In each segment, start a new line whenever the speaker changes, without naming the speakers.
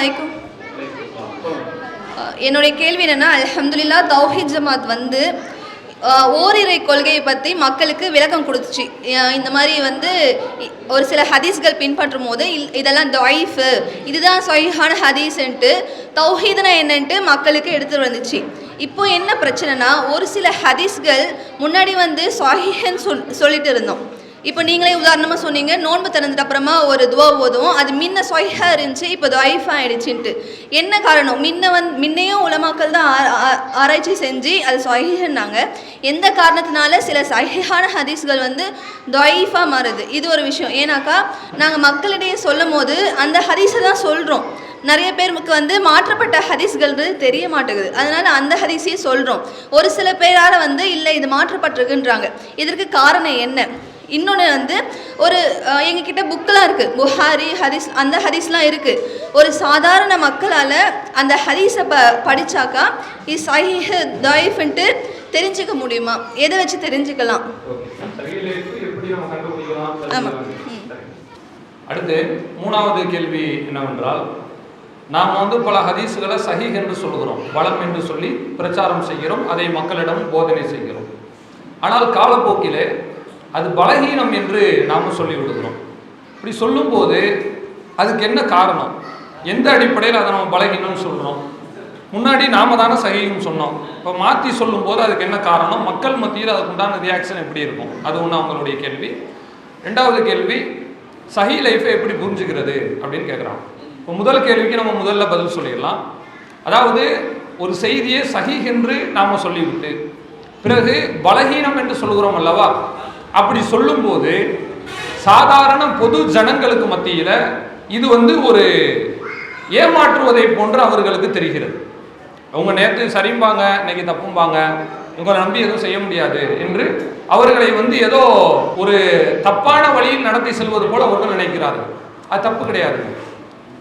அலைக்கும். என்னுடைய கேள்வி என்னென்னா அலமதுல்லா தௌஹீத் ஜமாத் வந்து ஓரிரை கொள்கையை பற்றி மக்களுக்கு விளக்கம் கொடுத்துச்சு. இந்த மாதிரி வந்து இ- ஒரு சில ஹதீஸ்கள் பின்பற்றும் போது இல்- இதெல்லாம் தொய்ஃபு இதுதான் சொய்ஹான ஹதீஸ்ன்ட்டு தௌஹீதுனா என்னன்ட்டு மக்களுக்கு எடுத்து வந்துச்சு. இப்போ என்ன பிரச்சனைனா ஒரு சில ஹதீஸ்கள் முன்னாடி வந்து சொஹீஹன்னு சொல் சொல்லிட்டு இருந்தோம். இப்போ நீங்களே உதாரணமாக சொன்னீங்க நோன்பு திறந்துட்டு அப்புறமா ஒரு துவா ஓதுவோம். அது முன்ன சொய்ஹா இருந்துச்சு இப்போ துவைஃப் ஆயிடுச்சுன்ட்டு. என்ன காரணம்? முன்ன வந் முன்னையும் உலமாக்கள் தான் ஆ- ஆ- ஆராய்ச்சி செஞ்சு அது சொஹீஹன்னாங்க எந்த காரணத்தினால சில சஹிஹான ஹதீஸ்கள் வந்து துவைஃபாக மாறுது? இது ஒரு விஷயம். ஏன்னாக்கா நாங்கள் மக்களிடையே சொல்லும் போது அந்த ஹதீஸை தான் சொல்கிறோம் நிறைய பேருக்கு வந்து மாற்றப்பட்ட ஹதீஸ்கள் தெரிய மாட்டேங்குது. அதனால அந்த ஹதீஸையும் சொல்கிறோம் ஒரு சில பேரால் வந்து இல்லை இது மாற்றப்பட்டிருக்குன்றாங்க. இதற்கு காரணம் என்ன? இன்னொன்று வந்து ஒரு எங்ககிட்ட புக்கெலாம் இருக்குது புஹாரி ஹரிஸ் அந்த ஹரிஸ்லாம் இருக்குது ஒரு சாதாரண மக்களால் அந்த ஹரிஸை ப படித்தாக்கா இது சஹீஹ் தாயிஃப்ன்ட்டு தெரிஞ்சுக்க முடியுமா? எதை வச்சு தெரிஞ்சுக்கலாம்?
ஆமாம் அடுத்து மூணாவது கேள்வி என்னவென்றால் நாம் வந்து பல ஹதீஸுகளை சஹீஹ் என்று சொல்கிறோம் பலம் என்று சொல்லி பிரச்சாரம் செய்கிறோம். அதை மக்களிடம் போதனை செய்கிறோம். ஆனால் காலப்போக்கிலே அது பலகீனம் என்று நாம் சொல்லி விடுகிறோம். இப்படி சொல்லும்போது அதுக்கு என்ன காரணம்? எந்த அடிப்படையில் அதை நம்ம பலகீனம்னு சொல்கிறோம் முன்னாடி நாம தானே சகின்னு சொன்னோம். இப்போ மாற்றி சொல்லும்போது அதுக்கு என்ன காரணம்? மக்கள் மத்தியில் அதுக்கு உண்டான ரியாக்ஷன் எப்படி இருக்கும்? அது ஒன்று அவங்களுடைய கேள்வி. ரெண்டாவது கேள்வி சஹி லைஃப்பை எப்படி புரிஞ்சுக்கிறது அப்படின்னு கேட்குறான் இப்போ முதல் கேள்விக்கு நம்ம முதல்ல பதில் சொல்லிடலாம். அதாவது ஒரு செய்தியை சகி என்று நாம் சொல்லிவிட்டு பிறகு பலகீனம் என்று சொல்கிறோம் அல்லவா? அப்படி சொல்லும்போது சாதாரண பொது ஜனங்களுக்கு மத்தியில் இது வந்து ஒரு ஏமாற்றுவதை போன்று அவர்களுக்கு தெரிகிறது. அவங்க நேற்று சரிம்பாங்க இன்னைக்கு தப்பும்பாங்க உங்களை நம்பி எதுவும் செய்ய முடியாது என்று அவர்களை வந்து ஏதோ ஒரு தப்பான வழியில் நடத்தி செல்வது போல அவர்கள் நினைக்கிறார்கள். அது தப்பு கிடையாது.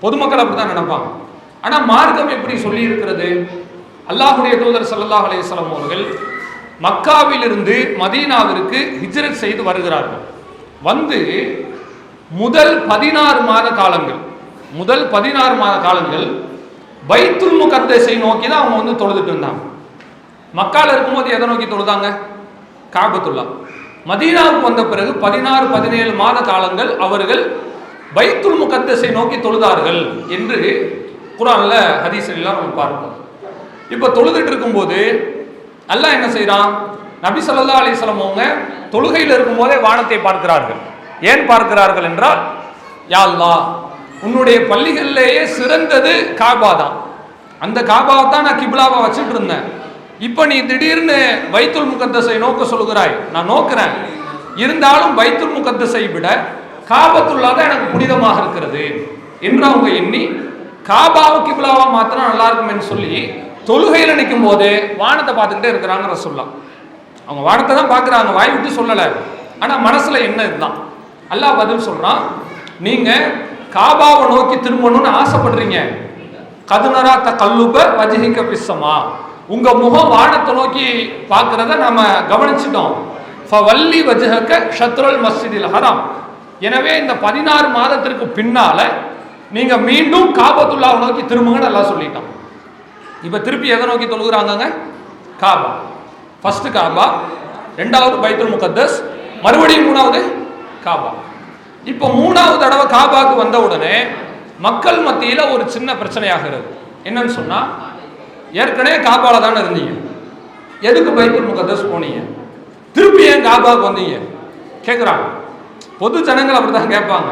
பொதுமக்கள் அப்படிதான் நினைப்பாங்க. ஆனால் மார்க்கம் எப்படி சொல்லி இருக்கிறது அல்லாஹுடைய தூதர் சல்லாஹ் அலையம் அவர்கள் மக்காவிலிருந்து மதீனாவிற்கு ஹிஜ்ரத் செய்து வருகிறார்கள். வந்து முதல் பதினாறு மாத காலங்கள் முதல் பதினாறு மாத காலங்கள் பைத்துல் முகத்தஸை நோக்கி தான் அவங்க வந்து தொழுதுட்டு இருந்தாங்க. மக்கால் இருக்கும்போது எதை நோக்கி தொழுதாங்க? காபத்துல்லா. மதீனாவுக்கு வந்த பிறகு பதினாறு பதினேழு மாத காலங்கள் அவர்கள் பைத்துல் முகத்தஸை நோக்கி தொழுதார்கள் என்று குரானில் ஹதீஸ் எல்லாம் நம்ம பார்ப்போம். இப்போ தொழுதுட்டு இருக்கும்போது அல்லாஹ் என்ன செய்கிறான் நபி சொல்லா அலிஸ்லம் அவங்க தொழுகையில் இருக்கும்போதே வானத்தை பார்க்கிறார்கள். ஏன் பார்க்கிறார்கள் என்றால் யாழ்லா உன்னுடைய பள்ளிகளிலேயே சிறந்தது காபா தான். அந்த காபாவை தான் நான் கிபிலாவை வச்சுட்டு இருந்தேன். இப்போ நீ திடீர்னு வைத்துல் முகத்தசை நோக்க சொல்கிறாய் நான் நோக்கிறேன். இருந்தாலும் வைத்துல் முகத்தசை விட காபத்துள்ளா தான் எனக்கு புனிதமாக இருக்கிறது. என்று அவங்க எண்ணி காபாவை கிப்லாவா மாத்திரம் நல்லா இருக்குமேன்னு சொல்லி தொழுகையில் நிற்கும் போது வானத்தை பார்த்துக்கிட்டே இருக்கிறாங்க சொல்லலாம் அவங்க வானத்தை தான் பார்க்குறாங்க வாய் விட்டு சொல்லலை. ஆனால் மனசில் என்ன இதுதான்? அல்லா பதில் சொல்கிறான் நீங்கள் காபாவை நோக்கி திரும்பணும்னு ஆசைப்படுறீங்க. கதுனரா த கல்லுப வஜிஹிக்க பிசமா உங்கள் முகம் வானத்தை நோக்கி பார்க்குறத நம்ம கவனிச்சிட்டோம். ஃபவல்லி வஜகக்க ஷத்ருல் மஸ்ஜிதில் ஹராம். எனவே இந்த பதினாறு மாதத்திற்கு பின்னால் நீங்கள் மீண்டும் காபத்துல்லாவை நோக்கி திரும்புங்கன்னு எல்லாம் சொல்லிட்டோம் இப்போ திருப்பி எதை நோக்கி தொழுகிறாங்கங்க? காபா. ஃபஸ்ட்டு காபா. ரெண்டாவது பைத்துல் முகத்தஸ். மறுபடியும் மூணாவது காபா. இப்போ மூணாவது தடவை காபாக்கு வந்த உடனே மக்கள் மத்தியில் ஒரு சின்ன பிரச்சனையாகிறது. என்னன்னு சொன்னால் ஏற்கனவே காபாவில் தானே இருந்தீங்க. எதுக்கு பைத்துல் முகத்தஸ் போனீங்க? திருப்பி ஏன் காபாவுக்கு வந்தீங்க? கேட்குறாங்க பொது ஜனங்கள் அப்படி தான் கேட்பாங்க.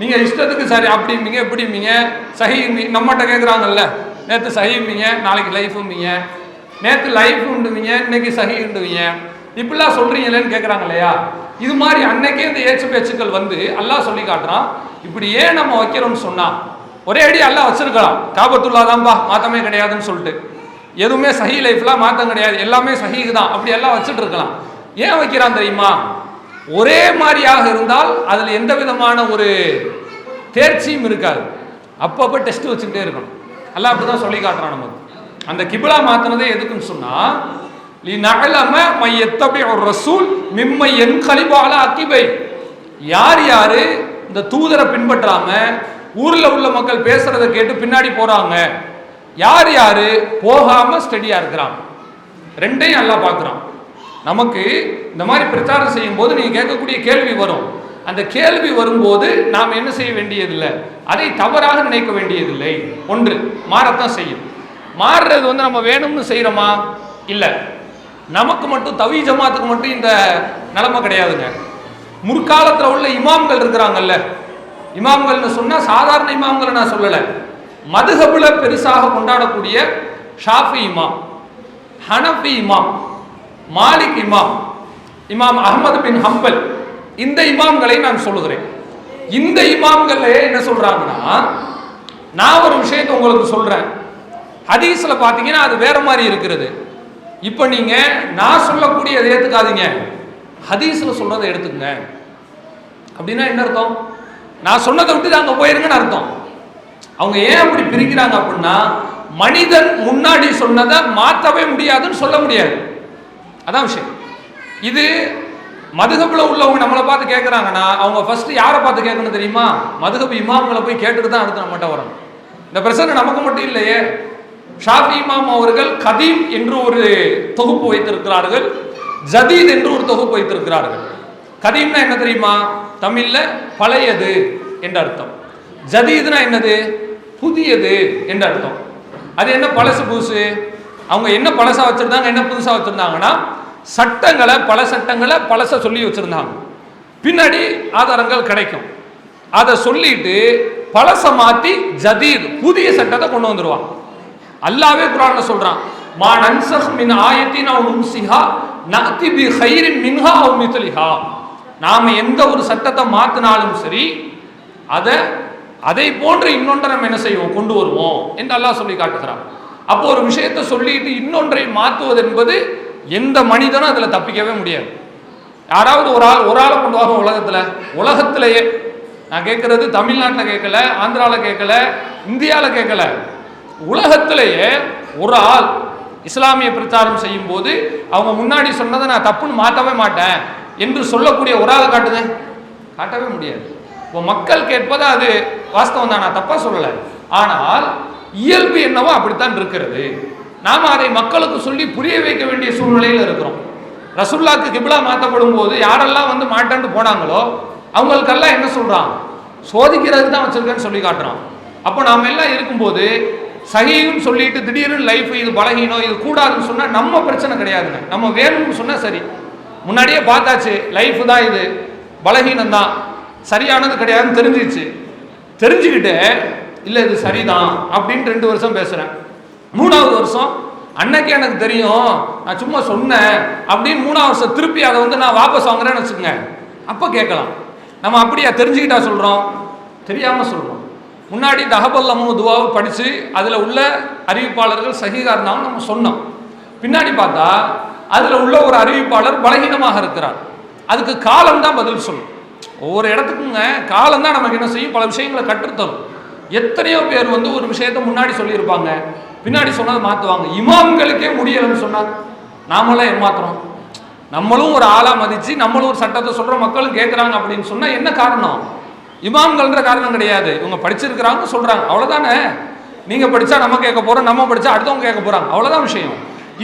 நீங்கள் இஷ்டத்துக்கு சரி அப்படிம்பீங்க இப்படிம்பீங்க சஹி நம்மகிட்ட கேட்குறாங்கல்ல நேற்று சஹிம்பீங்க நாளைக்கு லைஃபும்பீங்க நேற்று லைஃப் உண்டுவீங்க இன்னைக்கு சகி உண்டுவீங்க. இப்படிலாம் சொல்கிறீங்களேன்னு கேட்குறாங்க இல்லையா? இது மாதிரி அன்னைக்கே இந்த ஏச்சு பேச்சுக்கள் வந்து அல்லாஹ் சொல்லி காட்டுறான். இப்படி ஏன் நம்ம வைக்கிறோம்னு சொன்னால் ஒரே அடி எல்லாம் வச்சிருக்கலாம். காபத்துல்லா தான்பா கிடையாதுன்னு சொல்லிட்டு. எதுவுமே சஹி லைஃப்லாம் மாற்றம் கிடையாது. எல்லாமே சஹீஹ் தான் அப்படி எல்லாம் வச்சுட்டு இருக்கலாம். ஏன் வைக்கிறான் தெரியுமா? ஒரே மாதிரியாக இருந்தால் அதில் எந்த விதமான ஒரு தேர்ச்சியும் இருக்காது. அப்பப்போ டெஸ்ட் வச்சுக்கிட்டே இருக்கணும். அல்லாஹ் அப்படி தான் சொல்லி காட்டுறான் நமக்கு. அந்த கிபிலா மாத்தினதே எதுக்குன்னு சொன்னா நீ நகலம மை எத்தபி ஒரு ரசூல் மிம்மை என் கலிபால அக்கிபை. யார் யாரு இந்த தூதரை பின்பற்றாம ஊர்ல உள்ள மக்கள் பேசுறத கேட்டு பின்னாடி போறாங்க? யார் யாரு? போகாம ஸ்டடியா இருக்கிறாங்க. ரெண்டையும் நல்லா பார்க்குறான் நமக்கு இந்த மாதிரி பிரச்சாரம் செய்யும் போது நீங்க கேட்கக்கூடிய கேள்வி வரும். அந்த கேள்வி வரும்போது நாம் என்ன செய்ய வேண்டியதில்லை? அதை தவறாக நினைக்க வேண்டியதில்லை. ஒன்று மாறத்தான் செய்யும். மாறுறது வந்து நம்ம வேணும்னு செய்கிறோமா இல்லை. நமக்கு மட்டும் தவி ஜமாத்துக்கு மட்டும் இந்த நிலைமை கிடையாதுங்க. முற்காலத்தில் உள்ள இமாம்கள் இருக்கிறாங்கல்ல. இமாம்கள்னு சொன்னால் சாதாரண இமாம்களை நான் சொல்லலை. மதுகபுல பெருசாக கொண்டாடக்கூடிய ஷாஃபி இமாம் ஹனஃபி இமாம் மாலிக் இமாம் இமாம் அஹ்மது பின் ஹம்பல் இந்த இமாம்களை நான் சொல்லுகிறேன். இந்த இமாம்கள் என்ன சொல்றாங்கன்னா நான் ஒரு விஷயத்தை உங்களுக்கு சொல்றேன். ஹதீஸ்ல பாத்தீங்கன்னா அது வேற மாதிரி இருக்கிறது. இப்போ நீங்க நான் சொல்லக்கூடியதை ஏத்துக்காதீங்க. ஹதீஸ்ல சொல்றதை எடுத்துக்கங்க. அப்படின்னா என்ன அர்த்தம்? நான் சொன்னதை விட்டு அங்க போயிருங்கன்னு அர்த்தம். அவங்க ஏன் அப்படி பிரிக்கிறாங்க அப்படின்னா மனிதன் முன்னாடி சொன்னதை மாற்றவே முடியாதுன்னு சொல்ல முடியாது. அதான் விஷயம். இது மதுகப்பில் உள்ளவங்க நம்மளை பார்த்து கேட்குறாங்கன்னா அவங்க ஃபஸ்ட்டு யாரை பார்த்து கேட்கணும் தெரியுமா? மதுகப்பு இமாம்களை போய் கேட்டுட்டு தான் அடுத்து நம்மகிட்ட வரணும். இந்த பிரச்சனை நமக்கு மட்டும் இல்லையே. ஷாஃபி இமாம் அவர்கள் கதீம் என்று ஒரு தொகுப்பு வைத்திருக்கிறார்கள் ஜதீத் என்று ஒரு தொகுப்பு வைத்திருக்கிறார்கள். கதீம்னா என்ன தெரியுமா? தமிழில் பழையது என்ற அர்த்தம். ஜதீதுனா என்னது? புதியது என்ற அர்த்தம். அது என்ன பழசு புதுசு? அவங்க என்ன பழசாக வச்சுருந்தாங்க என்ன புதுசாக வச்சுருந்தாங்கன்னா சட்டங்களை பல சட்டங்களை பழச சொல்லி வச்சுருந்தாங்க. பின்னாடி ஆதாரங்கள் கிடைக்கும். அதை சொல்லிட்டு பழச மாற்றி ஜதீர் புதிய சட்டத்தை கொண்டு வந்துடுவான் அல்லாவே குரான் சொல்கிறான் மா நன்சஹ் மின் ஆயத்தின் அவ் நுன்சிஹா நஅதி பி ஹைரின் மின்ஹா அவ் மித்லிஹா. நாம எந்த ஒரு சட்டத்தை மாத்தினாலும் சரி அதை அதை போன்ற இன்னொன்றை நம்ம என்ன செய்வோம்? கொண்டு வருவோம் என்று அல்லாஹ் சொல்லி காட்டுகிறான். அப்போ ஒரு விஷயத்தை சொல்லிட்டு இன்னொன்றை மாற்றுவது என்பது எந்த மனிதனும் அதில் தப்பிக்கவே முடியாது. யாராவது ஒரு ஆள் ஒரு ஆளை கொண்டு வரும் உலகத்தில். உலகத்திலேயே. நான் கேட்குறது தமிழ்நாட்டில் கேட்கல ஆந்திராவில் கேட்கல இந்தியாவில் கேட்கல. உலகத்திலேயே ஒரு ஆள் இஸ்லாமிய பிரச்சாரம் செய்யும் போது அவங்க முன்னாடி சொன்னதை நான் தப்புன்னு மாட்டவே மாட்டேன் என்று சொல்லக்கூடிய ஒரு ஆளை காட்டுங்க காட்டவே முடியாது. இப்போ மக்கள் கேட்பது அது வாஸ்தவம் தான் நான் தப்பாக சொல்லலை. ஆனால் இயல்பு என்னவோ அப்படித்தான் இருக்கிறது. நாம் அதை மக்களுக்கு சொல்லி புரிய வைக்க வேண்டிய சூழ்நிலையில் இருக்கிறோம். ரசுல்லாக்கு கிபிலா மாற்றப்படும் போது யாரெல்லாம் வந்து மாட்டாண்டு போனாங்களோ அவங்களுக்கெல்லாம் என்ன சொல்கிறான் சோதிக்கிறதுக்கு தான் வச்சிருக்கேன்னு சொல்லி காட்டுறான். அப்போ நாம் எல்லாம் இருக்கும்போது சகையும் சொல்லிட்டு திடீர்னு லைஃப் இது பலகீனம் இது கூடாதுன்னு சொன்னால் நம்ம பிரச்சனை கிடையாதுங்க. நம்ம வேணும்னு சொன்னால் சரி. முன்னாடியே பார்த்தாச்சு லைஃப் தான் இது. பலகீனம் தான். சரியானது கிடையாதுன்னு தெரிஞ்சிச்சு. தெரிஞ்சுக்கிட்டு இல்லை இது சரிதான் அப்படின்ட்டு ரெண்டு வருஷம் பேசுகிறேன் மூணாவது வருஷம் அன்னைக்கு எனக்கு தெரியும் நான் சும்மா சொன்னேன் அப்படின்னு மூணாவது வருஷம் திருப்பி அதை வந்து நான் வாபஸ் வாங்குறேன்னு வச்சுக்கோங்க. அப்போ கேட்கலாம். நம்ம அப்படியா தெரிஞ்சுக்கிட்டா சொல்கிறோம் தெரியாமல் சொல்கிறோம் முன்னாடி தகபல்லமும் துவாவை படித்து அதில் உள்ள அறிவிப்பாளர்கள் சகிகா இருந்தாலும் நம்ம சொன்னோம். பின்னாடி பார்த்தா அதில் உள்ள ஒரு அறிவிப்பாளர் பலகீனமாக இருக்கிறார். அதுக்கு காலம் தான் பதில் சொல்லும். ஒவ்வொரு இடத்துக்குங்க காலம் தான் நமக்கு என்ன செய்யும்? பல விஷயங்களை கற்றுத்தரும். எத்தனையோ பேர் வந்து ஒரு விஷயத்த முன்னாடி சொல்லியிருப்பாங்க. பின்னாடி சொன்னதை மாற்றுவாங்க இமாம்களுக்கே முடியலைன்னு சொன்னாங்க நாமெல்லாம் ஏமாத்துறோம். நம்மளும் ஒரு ஆளாக மதித்து நம்மளும் ஒரு சட்டத்தை சொல்கிற மக்களும் கேட்குறாங்க அப்படின்னு சொன்னால் என்ன காரணம்? இமாம்கள்ன்ற காரணம் கிடையாது. இவங்க படிச்சிருக்கிறாங்க சொல்கிறாங்க அவ்வளோதானே நீங்கள் படித்தா நம்ம கேட்க போகிறோம் நம்ம படித்தா அடுத்தவங்க கேட்க போகிறாங்க அவ்வளோதான் விஷயம்.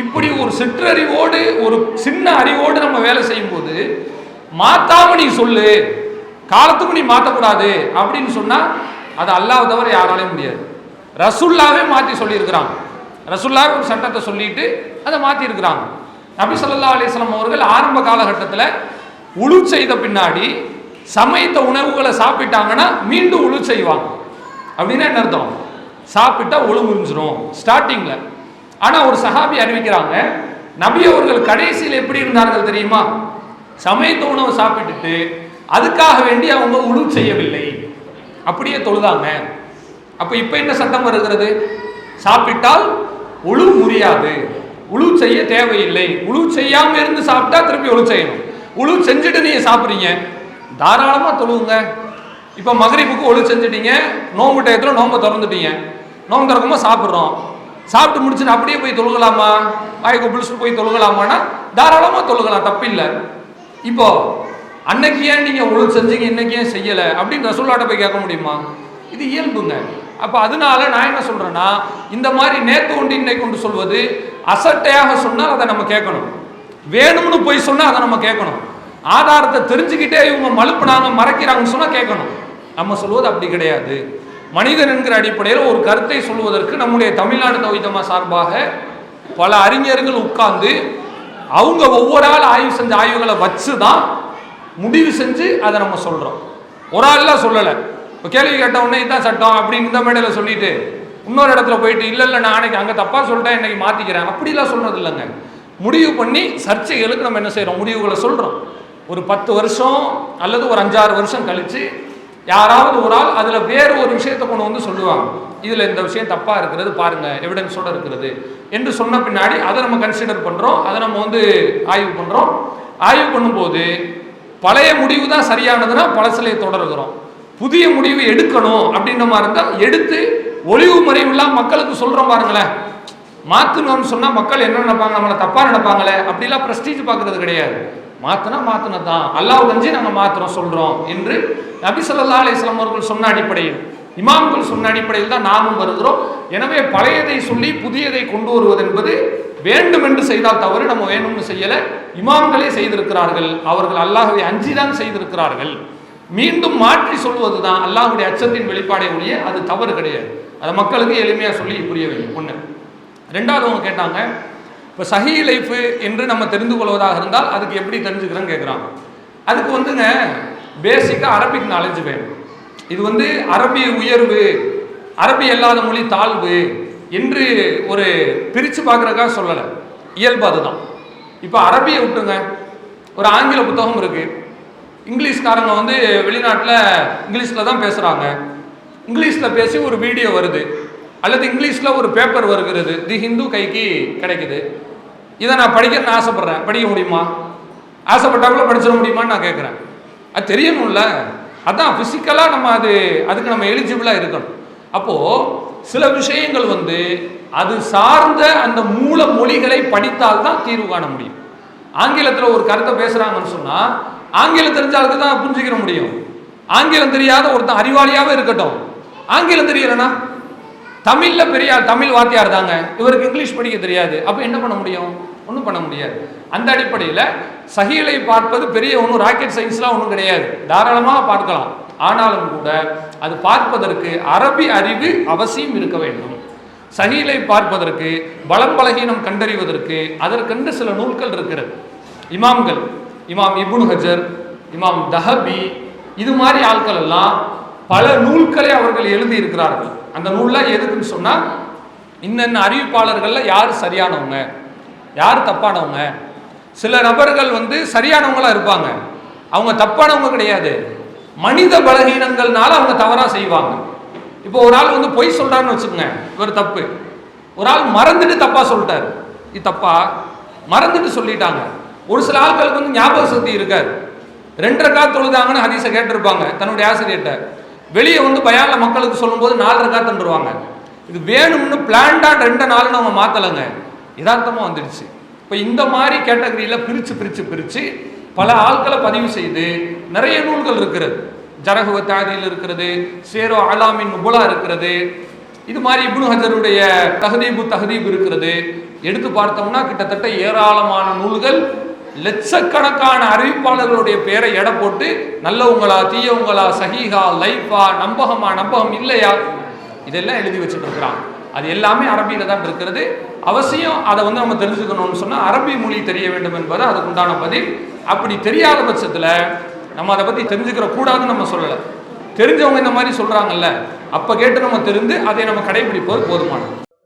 இப்படி ஒரு சிற்றறிவோடு ஒரு சின்ன அறிவோடு நம்ம வேலை செய்யும் போது மாத்தாம நீ சொல்லு காலத்துக்கு நீ மாற்றக்கூடாது அப்படின்னு சொன்னால் அது அல்லாத தவிர யாராலையும் முடியாது. ரசுல்லாவே மாற்றி சொல்லியிருக்கிறாங்க. ரசுல்லாவே ஒரு சட்டத்தை சொல்லிட்டு அதை மாற்றிருக்கிறாங்க நபி சொல்லா அலிஸ்லாம் அவர்கள் ஆரம்ப காலகட்டத்தில் உழு செய்த பின்னாடி சமைத்த உணவுகளை சாப்பிட்டாங்கன்னா மீண்டும் உழு செய்வாங்க. அப்படின்னா என்ன அர்த்தம்? சாப்பிட்டா ஒழு முறிஞ்சிரும் ஸ்டார்டிங்கில் ஆனால் ஒரு சஹாபி அறிவிக்கிறாங்க நபி அவர்கள் கடைசியில் எப்படி இருந்தார்கள் தெரியுமா? சமைத்த உணவு சாப்பிட்டுட்டு அதுக்காக வேண்டி அவங்க உழு செய்யவில்லை. அப்படியே தொழுதாங்க. அப்போ இப்போ என்ன சட்டம் வருகிறது? சாப்பிட்டால் உழு முடியாது உழு செய்ய தேவையில்லை. உழு செய்யாமல் இருந்து சாப்பிட்டா திருப்பி உழு செய்யணும். உழு செஞ்சுட்டு நீங்கள் சாப்பிட்றீங்க. தாராளமாக தொழுவுங்க. இப்போ மகரிப்புக்கு ஒழு செஞ்சுட்டீங்க. நோம்பு டயத்தில் நோம்பை திறந்துட்டீங்க. நோம்பு திறக்கும்போது சாப்பிட்றோம். சாப்பிட்டு முடிச்சுட்டு அப்படியே போய் தொழுகலாமா? வாய்க்கு பிடிச்சிட்டு போய் தொழுகலாமான்னா தாராளமாக தொழுகலாம். தப்பில்லை. இப்போ அன்னைக்கு ஏன் நீங்கள் ஒழு செஞ்சீங்க இன்னைக்கு ஏன் செய்யலை? அப்படின்னு ரசூல்லாட்ட போய் கேட்க முடியுமா? இது இயல்புங்க. அப்போ அதனால நான் என்ன சொல்கிறேன்னா இந்த மாதிரி நேற்று ஒன்று இன்னைக்கு கொண்டு சொல்வது அசட்டையாக சொன்னால் அதை நம்ம கேட்கணும். வேணும்னு போய் சொன்னால் அதை நம்ம கேட்கணும். ஆதாரத்தை தெரிஞ்சுக்கிட்டே இவங்க மழுப்புனாங்க மறைக்கிறாங்கன்னு சொன்னால் கேட்கணும். நம்ம சொல்வது அப்படி கிடையாது. மனிதன் என்கிற அடிப்படையில் ஒரு கருத்தை சொல்வதற்கு நம்முடைய தமிழ்நாடு தவிதமா சார்பாக பல அறிஞர்கள் உட்கார்ந்து அவங்க ஒவ்வொரு ஆள் ஆய்வு செஞ்ச ஆய்வுகளை வச்சு தான் முடிவு செஞ்சு அதை நம்ம சொல்கிறோம் ஒரு ஆள்லாம் சொல்லலை. இப்போ கேள்வி கேட்ட உடனே இதான் சட்டம் அப்படின்னு இந்த மேடையில் சொல்லிட்டு இன்னொரு இடத்துல போயிட்டு இல்லை இல்லை நான் அன்னைக்கு அங்கே தப்பாக சொல்லிட்டேன் இன்னைக்கு மாற்றிக்கிறேன் அப்படிலாம் சொல்கிறது இல்லைங்க. முடிவு பண்ணி சர்ச்சைகளுக்கு நம்ம என்ன செய்கிறோம் முடிவுகளை சொல்கிறோம் ஒரு பத்து வருஷம் அல்லது ஒரு அஞ்சாறு வருஷம் கழித்து யாராவது ஒரு ஆள் அதில் வேறு ஒரு விஷயத்தை கொண்டு வந்து சொல்லுவாங்க. இதில் இந்த விஷயம் தப்பாக இருக்கிறது பாருங்கள் எவிடன்ஸோடு இருக்கிறது. என்று சொன்ன பின்னாடி அதை நம்ம கன்சிடர் பண்ணுறோம் அதை நம்ம வந்து ஆய்வு பண்ணுறோம் ஆய்வு பண்ணும்போது பழைய முடிவு தான் சரியானதுன்னா பழசிலையை தொடர்கிறோம். புதிய முடிவு எடுக்கணும் அப்படின்ற மாதிரி இருந்தால் எடுத்து ஒளிவு மறைவுலாம் மக்களுக்கு சொல்கிறோம் பாருங்களேன் மாற்றணும்னு சொன்னால் மக்கள் என்ன நினைப்பாங்க? நம்மளை தப்பாக நினைப்பாங்களே. அப்படிலாம் ப்ரெஸ்டீஜ் பார்க்கறது கிடையாது. மாற்றினா மாற்றினது தான் அல்லாஹ் கஞ்சி நாங்கள் மாத்திரம் சொல்கிறோம் என்று நபி ஸல்லல்லாஹு அலைஹி அவர்கள் சொன்ன அடிப்படையில் இமாம்கள் சொன்ன அடிப்படையில் தான் நாமும் வருகிறோம். எனவே பழையதை சொல்லி புதியதை கொண்டு வருவது என்பது வேண்டும் என்று செய்தால் தவறு. நம்ம வேணும்னு செய்யலை. இமாம்களே செய்திருக்கிறார்கள். அவர்கள் அல்லாஹவை அஞ்சி தான் செய்திருக்கிறார்கள். மீண்டும் மாற்றி சொல்வது தான் அல்லாஹுடைய அச்சத்தின் வெளிப்பாடே ஒழிய அது தவறு கிடையாது. அதை மக்களுக்கு எளிமையாக சொல்லி புரிய வைக்கும் ஒன்று ரெண்டாவது அவங்க கேட்டாங்க இப்போ சஹி லைஃபு என்று நம்ம தெரிந்து கொள்வதாக இருந்தால் அதுக்கு எப்படி தெரிஞ்சுக்கிறோன்னு கேட்குறாங்க அதுக்கு வந்துங்க பேசிக்காக அரபிக் நாலேஜ் வேணும். இது வந்து அரபி உயர்வு அரபி அல்லாத மொழி தாழ்வு என்று ஒரு பிரித்து பார்க்குறதுக்காக சொல்லலை. இயல்பு அதுதான். இப்போ அரபியை விட்டுங்க ஒரு ஆங்கில புத்தகம் இருக்குது இங்கிலீஷ்காரங்க வந்து வெளிநாட்டில் இங்கிலீஷில் தான் பேசுகிறாங்க இங்கிலீஷில் பேசி ஒரு வீடியோ வருது. அல்லது இங்கிலீஷில் ஒரு பேப்பர் வருகிறது. தி ஹிந்து கைக்கு கிடைக்குது. இதை நான் படிக்கணும்னு ஆசைப்பட்றேன். படிக்க முடியுமா? ஆசைப்பட்டாக்குள்ள படிச்சிட முடியுமான்னு நான் கேட்குறேன் அது தெரியணும்ல. அதான் ஃபிசிக்கலாக நம்ம அது அதுக்கு நம்ம எலிஜிபிளாக இருக்கணும். அப்போது சில விஷயங்கள் வந்து அது சார்ந்த அந்த மூல மொழிகளை படித்தால் தான் தீர்வு காண முடியும். ஆங்கிலத்தில் ஒரு கருத்தை பேசுகிறாங்கன்னு சொன்னால் ஆங்கிலம் தெரிஞ்சாலுக்கு தான் புரிஞ்சுக்கிற முடியும். ஆங்கிலம் தெரியாத ஒருத்தன் அறிவாளியாகவே இருக்கட்டும். ஆங்கிலம் தெரியலனா? தமிழில் பெரிய தமிழ் வாத்தியார் தாங்க. இவருக்கு இங்கிலீஷ் படிக்க தெரியாது. அப்போ என்ன பண்ண முடியும்? ஒன்றும் பண்ண முடியாது. அந்த அடிப்படையில் சகிகளை பார்ப்பது பெரிய ஒன்றும் ராக்கெட் சயின்ஸ்லாம் ஒன்றும் கிடையாது. தாராளமாக பார்க்கலாம். ஆனாலும் கூட அது பார்ப்பதற்கு அரபி அறிவு அவசியம் இருக்க வேண்டும். சகிலை பார்ப்பதற்கு பலம் பலகீனம் கண்டறிவதற்கு அதற்கென்று சில நூல்கள் இருக்கிறது. இமாம்கள் இமாம் இபுன் ஹஜர் இமாம் தஹபி இது மாதிரி ஆட்கள் எல்லாம் பல நூல்களை அவர்கள் எழுதி இருக்கிறார்கள் அந்த நூல்லாம் எதுக்குன்னு சொன்னால் இன்னென்ன அறிவிப்பாளர்களில் யார் சரியானவங்க யார் தப்பானவங்க சில நபர்கள் வந்து சரியானவங்களாக இருப்பாங்க. அவங்க தப்பானவங்க கிடையாது. மனித பலகீனங்கள்னால அவங்க தவறாக செய்வாங்க. இப்போ ஒரு ஆள் வந்து பொய் சொல்கிறான்னு வச்சுக்கோங்க இவர் தப்பு. ஒரு ஆள் மறந்துட்டு தப்பாக சொல்லிட்டாரு. இது தப்பா? மறந்துட்டு சொல்லிட்டாங்க. ஒரு சில ஆட்களுக்கு வந்து ஞாபக சக்தி இருக்காது. ரெண்டரை காத்து தொழுதாங்கன்னு ஹதீஸை கேட்டிருப்பாங்க தன்னுடைய ஆசிரியர்கிட்ட. வெளியே வந்து பயால மக்களுக்கு சொல்லும்போது நாலரை காத்து தந்துருவாங்க இது வேணும்னு பிளான்டாக ரெண்டு நாள்னு அவங்க மாற்றலைங்க யதார்த்தமாக வந்துடுச்சு. இப்போ இந்த மாதிரி கேட்டகரியில் பிரித்து பிரித்து பிரித்து பல ஆட்களை பதிவு செய்து நிறைய நூல்கள் இருக்கிறது. ஜரகுவ தாதியில் இருக்கிறது சேரோ அலாமின் முபுலா இருக்கிறது. இது மாதிரி இப்னு ஹஜருடைய தகதீபு தகதீப் இருக்கிறது. எடுத்து பார்த்தோம்னா கிட்டத்தட்ட ஏராளமான நூல்கள் லட்சக்கணக்கான அறிவிப்பாளர்களுடைய பேரை எடை போட்டு நல்லவங்களா தீயவங்களா சகிகா லைஃபா நம்பகமா நம்பகம் இல்லையா? இதெல்லாம் எழுதி வச்சுட்டு இருக்கிறான் அது எல்லாமே அரபியில தான் இருக்கிறது. அவசியம் அதை வந்து நம்ம தெரிஞ்சுக்கணும்னு சொன்னால் அரபி மொழி தெரிய வேண்டும் என்பது அதுக்கு உண்டான பதில். அப்படி தெரியாத பட்சத்தில் நம்ம அதை பற்றி தெரிஞ்சுக்கிற கூடாதுன்னு நம்ம சொல்லலை. தெரிஞ்சவங்க இந்த மாதிரி சொல்கிறாங்கல்ல அப்போ கேட்டு நம்ம தெரிந்து அதை நம்ம கடைபிடிப்பது போதுமானது.